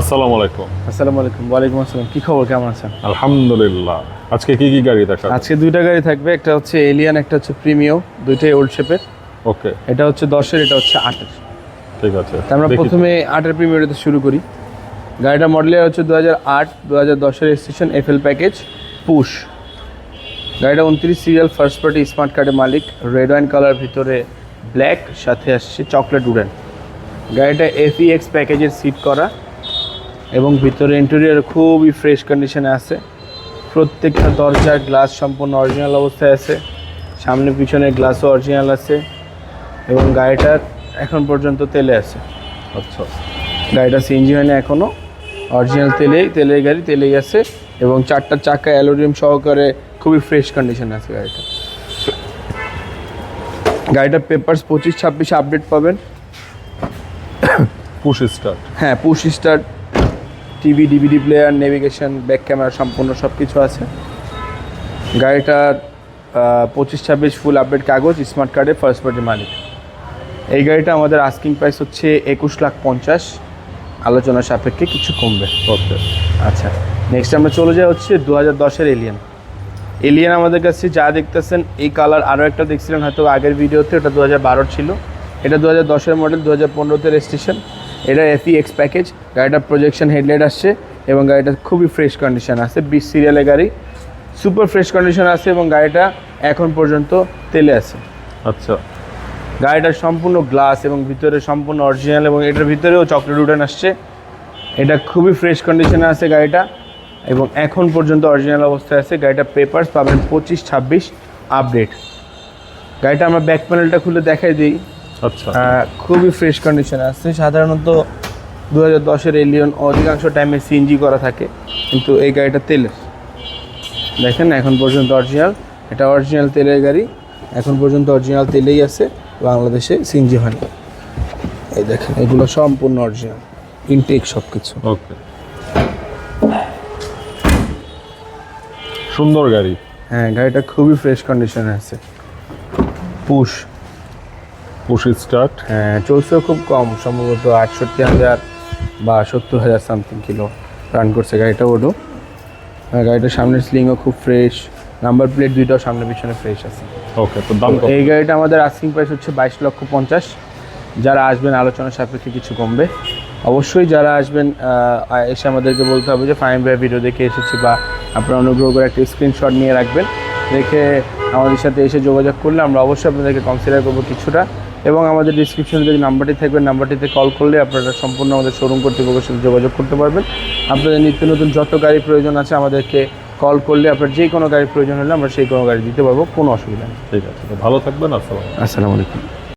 আসসালামু আলাইকুম। আসসালামু আলাইকুম ওয়ালাইকুম আসসালাম। কি খবর কেমন আছেন? আলহামদুলিল্লাহ। আজকে কি কি গাড়ি দেখা আজকে দুইটা গাড়ি থাকবে একটা হচ্ছে এলিয়ান একটা হচ্ছে প্রিমিও দুইটাই ওল্ড শেপের ওকে। এটা হচ্ছে দশের এটা হচ্ছে আটের। ঠিক আছে আমরা। প্রথমে আটের প্রিমিয়ারতে শুরু করি। গাড়িটা মডেলের হচ্ছে দু হাজার আট দু হাজার দশের স্টেশন এফএল প্যাকেজ পুশ গাড়িটা উনত্রিশ সিরিয়াল ফার্স্ট পার্টি স্মার্ট কার্ডের মালিক রেড ওয়াইন কালার ভিতরে ব্ল্যাক সাথে আসছে চকলেট উডেন গাড়িটা এফইএক্স প্যাকেজের সিট করা। এবং ভিতরে ইন্টেরিয়র খুবই ফ্রেশ কন্ডিশনে আছে। প্রত্যেকটা দরজার গ্লাস সম্পূর্ণ অরিজিনাল অবস্থায় আছে। সামনে পিছনে গ্লাসও অরিজিনাল আছে এবং গাড়িটার এখন পর্যন্ত তেলে আছে। আচ্ছা। গাড়িটা সিএনজি হয় না এখনও অরিজিনাল তেলেই তেলের গাড়ি তেলেই আছে এবং চারটা চাকা অ্যালোরিয়াম সহকারে খুবই ফ্রেশ কন্ডিশনে আছে গাড়িটা। গাড়িটার পেপার্স পঁচিশ ছাব্বিশে আপডেট পাবেন। পুশ স্টার্ট হ্যাঁ push start TV DVD player navigation back camera সম্পূর্ণ সব কিছু আছে। গাড়িটার পঁচিশ ছাব্বিশ ফুল আপডেট কাগজ স্মার্ট কার্ডে ফার্স্ট পার্টি মালিক। এই গাড়িটা আমাদের আস্কিং প্রাইস হচ্ছে একুশ লাখ পঞ্চাশ। আলোচনা সাপেক্ষে কিছু কমবে। ওকে আচ্ছা নেক্সট আমরা চলে যাই হচ্ছে দু হাজার দশের এলিয়ান এলিয়ান আমাদের কাছে যা দেখতেছেন এই কালার আরও একটা দেখছিলেন হয়তো আগের ভিডিওতে ওটা দু হাজার ছিল। এটা দু হাজার দশের মডেল দু হাজার পনেরোতে রেজিস্ট্রেশন এটা এফি এক্স প্যাকেজ গাড়িটার প্রজেকশন হেডলাইট আসছে এবং গাড়িটা খুবই ফ্রেশ কন্ডিশন আছে বিশ সিরিয়ালের গাড়ি সুপার ফ্রেশ কন্ডিশন আছে এবং গাড়িটা এখন পর্যন্ত তেলে আছে। আচ্ছা। গাড়িটার সম্পূর্ণ গ্লাস এবং ভিতরে সম্পূর্ণ অরিজিনাল এবং এটার ভিতরেও চকলেট উডেন আসছে। এটা খুবই ফ্রেশ কন্ডিশনে আছে গাড়িটা এবং এখন পর্যন্ত অরিজিনাল অবস্থায় আছে। গাড়িটা পেপারস পাবেন পঁচিশ ছাব্বিশ আপডেট গাড়িটা আমরা ব্যাক প্যানেলটা খুলে দেখাই দিই। আচ্ছা। খুবই ফ্রেশ কন্ডিশনে আছে। সাধারণত দু হাজার দশের এলিয়ন অধিকাংশ টাইমে সিএনজি করা থাকে কিন্তু এই গাড়িটা তেলের। দেখেন এখন পর্যন্ত অরিজিনাল এটা অরিজিনাল তেলের গাড়ি এখন পর্যন্ত অরিজিনাল তেলেই আছে বাংলাদেশে সিএনজি হয়নি এই দেখেন এগুলো সম্পূর্ণ অরিজিনাল ইনটেক সব কিছু ওকে সুন্দর গাড়ি। হ্যাঁ গাড়িটা খুবই ফ্রেশ কন্ডিশনে আছে। পুশ। Push start. হ্যাঁ চলছেও খুব কম সম্ভবত আটষট্টি হাজার বা সত্তর হাজার সামথিং কিলো রান করছে গাড়িটা ওডো গাড়িটার সামনের স্লিংও খুব ফ্রেশ নাম্বার প্লেট দুইটাও সামনে পিছনে ফ্রেশ আছে। ওকে তো দাম এই গাড়িটা আমাদের আস্কিং প্রাইস হচ্ছে বাইশ লক্ষ পঞ্চাশ। যারা আসবেন আলোচনা সাপেক্ষে কিছু কমবে। অবশ্যই যারা আসবেন এসে আমাদেরকে বলতে হবে যে ফাইন ভাই ভিডিও দেখে এসেছি বা আপনারা অনুগ্রহ করে একটা স্ক্রিনশট নিয়ে রাখবেন। রেখে আমাদের সাথে এসে যোগাযোগ করলে আমরা অবশ্যই আপনাদেরকে কনসিডার করব কিছুটা। এবং আমাদের ডিসক্রিপশনে যদি নাম্বারটি থাকবে নাম্বারটিতে কল করলে আপনারা সম্পূর্ণ আমাদের শোরুম কর্তৃপক্ষের সাথে যোগাযোগ করতে পারবেন। আপনাদের নিত্য নতুন যত গাড়ি প্রয়োজন আছে আমাদেরকে কল করলে আপনার যে কোনো গাড়ির প্রয়োজন হলে আমরা সেই কোনো গাড়ি দিতে পারব কোনো অসুবিধা নেই। ঠিক আছে ভালো থাকবেন আসসালাম আসসালামু আলাইকুম।